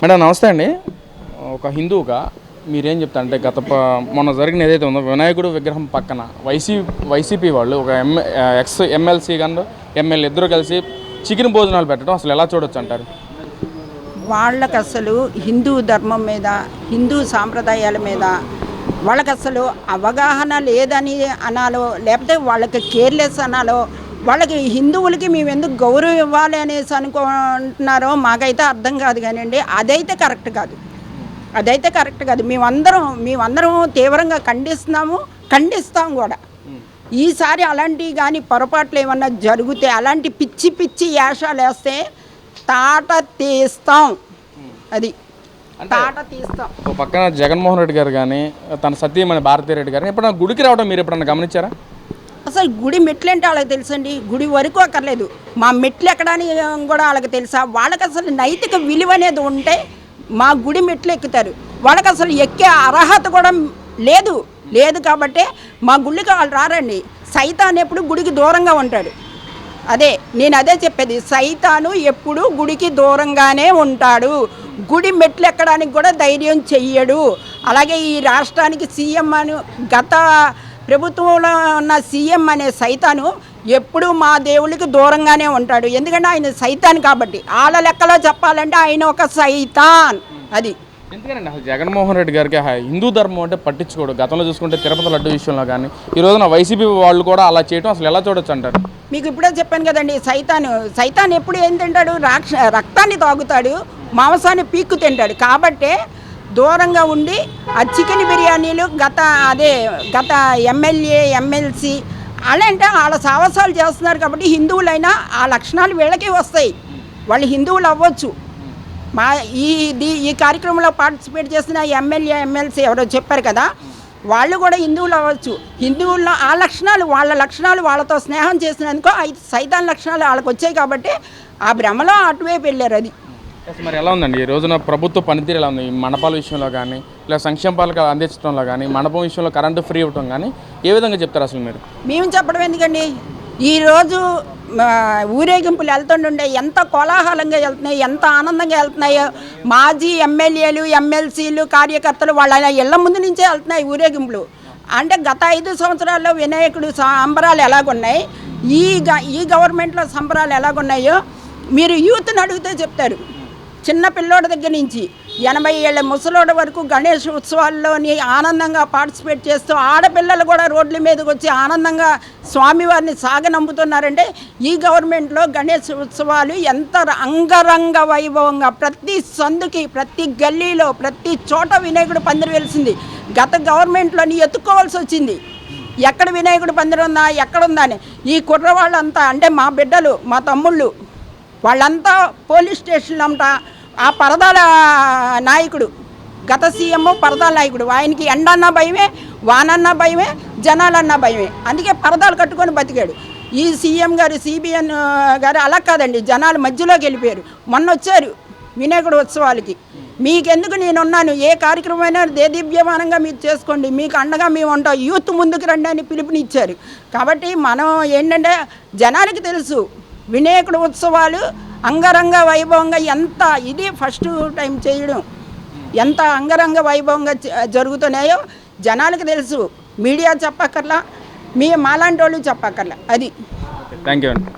Madam నమస్తే అండి. ఒక హిందువుగా మీరేం చెప్తా అంటే గత మొన్న జరిగిన ఏదైతే ఉందో వినాయకుడు విగ్రహం పక్కన వైసీ వైసీపీ వాళ్ళు ఒక ఎం ఎక్స్ ఎమ్మెల్సీ గారు ఎమ్మెల్యే ఇద్దరు కలిసి చికెన్ భోజనాలు పెట్టడం అసలు ఎలా చూడొచ్చు అంటారు? వాళ్ళకి అసలు హిందూ ధర్మం మీద హిందూ సాంప్రదాయాల మీద వాళ్ళకి అసలు అవగాహన లేదని అనాలో లేకపోతే వాళ్ళకి కేర్లెస్ అనాలో వాళ్ళకి హిందువులకి మేము ఎందుకు గౌరవం ఇవ్వాలి అనేసి అనుకుంటున్నారో మాకైతే అర్థం కాదు కానివ్వండి. అదైతే కరెక్ట్ కాదు. అదైతే కరెక్ట్ కాదు. మేమందరం మేమందరం తీవ్రంగా ఖండిస్తున్నాము. ఖండిస్తాం కూడా. ఈసారి అలాంటివి కానీ పొరపాట్లు ఏమన్నా జరిగితే అలాంటి పిచ్చి పిచ్చి యాషాలు వేస్తే తాట తీస్తాం. అది. తాట తీస్తాం. పక్కన జగన్మోహన్ రెడ్డి గారు కానీ తన సత్యమని భారతీ రెడ్డి గారు ఎప్పుడైనా గుడికి రావడం మీరు ఎప్పుడన్నా గమనించారా? అసలు గుడి మెట్లు అంటే వాళ్ళకి తెలుసండి? గుడి వరకు అక్కర్లేదు. మా మెట్లు ఎక్కడానికి కూడా వాళ్ళకి తెలుసా? వాళ్ళకి అసలు నైతిక విలువ అనేది ఉంటే మా గుడి మెట్లు ఎక్కుతారు. వాళ్ళకి అసలు ఎక్కే అర్హత కూడా లేదు. లేదు కాబట్టి మా గుళ్ళకి వాళ్ళు రారండి. సైతాన్ ఎప్పుడు గుడికి దూరంగా ఉంటాడు. అదే నేను అదే చెప్పేది. సైతాను ఎప్పుడు గుడికి దూరంగానే ఉంటాడు. గుడి మెట్లు ఎక్కడానికి కూడా ధైర్యం చెయ్యడు. అలాగే ఈ రాష్ట్రానికి సీఎం అని గత ప్రభుత్వంలో ఉన్న సీఎం అనే సైతాను ఎప్పుడు మా దేవుళ్ళకి దూరంగానే ఉంటాడు. ఎందుకంటే ఆయన సైతాన్ కాబట్టి. వాళ్ళ లెక్కలో చెప్పాలంటే ఆయన ఒక సైతాన్. అది. ఎందుకంటే అసలు జగన్మోహన్ రెడ్డి గారికి హిందూ ధర్మం అంటే పట్టించుకోడు. గతంలో చూసుకుంటే తిరుపతి లడ్డు విషయంలో కానీ ఈ రోజున వైసీపీ వాళ్ళు కూడా అలా చేయడం అసలు ఎలా చూడొచ్చు అంటారు? మీకు ఇప్పుడే చెప్పాను కదండి సైతాను. సైతాన్ ఎప్పుడు ఏం తింటాడు? రాక్ష రక్తాన్ని తాగుతాడు మాంసాన్ని పీక్కు తింటాడు. కాబట్టే దూరంగా ఉండి ఆ చికెన్ బిర్యానీలు గత అదే గత ఎమ్మెల్యే ఎమ్మెల్సీ అలా అంటే వాళ్ళ సాహసాలు చేస్తున్నారు కాబట్టి హిందువులైనా ఆ లక్షణాలు వీళ్ళకే వస్తాయి. వాళ్ళు హిందువులు అవ్వచ్చు. మా ఈ దీ- ఈ కార్యక్రమంలో పార్టిసిపేట్ చేసిన ఎమ్మెల్యే ఎమ్మెల్సీ ఎవరో చెప్పారు కదా వాళ్ళు కూడా హిందువులు అవ్వచ్చు. హిందువుల్లో ఆ లక్షణాలు వాళ్ళ లక్షణాలు వాళ్ళతో స్నేహం చేసినందుకు ఐదు సైతాన్ లక్షణాలు వాళ్ళకి వచ్చాయి కాబట్టి ఆ భ్రమలో అటువైపు వెళ్ళారు అది. మరి ఎలా ఉందండి? ఈ రోజున ప్రభుత్వ పనితీరు ఎలా ఉంది? ఈ మండపాల విషయంలో కానీ ఇలా సంక్షేమ పథకాలు అందించడంలో కానీ మండపం విషయంలో కరెంటు ఫ్రీ ఇవ్వటం కానీ ఏ విధంగా చెప్తారు అసలు మీరు? మేము చెప్పడం ఎందుకండి? ఈరోజు ఊరేగింపులు వెళ్తుండే ఎంత కోలాహలంగా వెళ్తున్నాయి ఎంత ఆనందంగా వెళ్తున్నాయో. మాజీ ఎమ్మెల్యేలు ఎమ్మెల్సీలు కార్యకర్తలు వాళ్ళ ఇళ్ళ ముందు నుంచే వెళ్తున్నాయి ఊరేగింపులు. అంటే గత ఐదు సంవత్సరాల్లో వినాయకుడు సంబరాలు ఎలాగున్నాయి? ఈ గ ఈ గవర్నమెంట్లో సంబరాలు ఎలాగున్నాయో మీరు యూత్ని అడిగితే చెప్తారు. చిన్న పిల్లోడి దగ్గర నుంచి ఎనభై ఏళ్ళ ముసలోడి వరకు గణేష్ ఉత్సవాల్లోని ఆనందంగా పార్టిసిపేట్ చేస్తూ ఆడపిల్లలు కూడా రోడ్ల మీదకి వచ్చి ఆనందంగా స్వామివారిని సాగనంపుతున్నారంటే ఈ గవర్నమెంట్లో గణేష్ ఉత్సవాలు ఎంత అంగరంగ వైభవంగా ప్రతి సందుకి ప్రతి గల్లీలో ప్రతి చోట వినాయకుడు పందిరి వెలిసింది. గత గవర్నమెంట్లోని ఎత్తుకోవాల్సి వచ్చింది. ఎక్కడ వినాయకుడు పందిరి ఉందా ఎక్కడుందా అని. ఈ కుర్రవాళ్ళంతా అంటే మా బిడ్డలు మా తమ్ముళ్ళు వాళ్ళంతా పోలీస్ స్టేషన్లో అంట ఆ పరదాల నాయకుడు గత సీఎం పరదాల నాయకుడు. ఆయనకి ఎండన్న భయమే వానన్న భయమే జనాలన్న భయమే. అందుకే పరదాలు కట్టుకొని బతికాడు. ఈ సీఎం గారు సిబిఎన్ గారు అలా కాదండి. జనాలు మధ్యలోకి వెళ్ళిపోయారు. మొన్న వచ్చారు వినాయకుడు ఉత్సవాలకి. మీకెందుకు నేనున్నాను? ఏ కార్యక్రమమైనా దేదీప్యమానంగా మీరు చేసుకోండి. మీకు అండగా మేము ఉంటాం. యూత్ ముందుకు రండి అని పిలుపునిచ్చారు. కాబట్టి మనం ఏంటంటే జనానికి తెలుసు వినాయకుడు ఉత్సవాలు అంగరంగ వైభవంగా ఎంత ఇది ఫస్ట్ టైం చేయడం. ఎంత అంగరంగ వైభవంగా జరుగుతున్నాయో జనాలకు తెలుసు. మీడియా చెప్పక్కర్లా మీ మాలాంటి వాళ్ళు చెప్పక్కర్లా అది. థ్యాంక్ యూ అండి.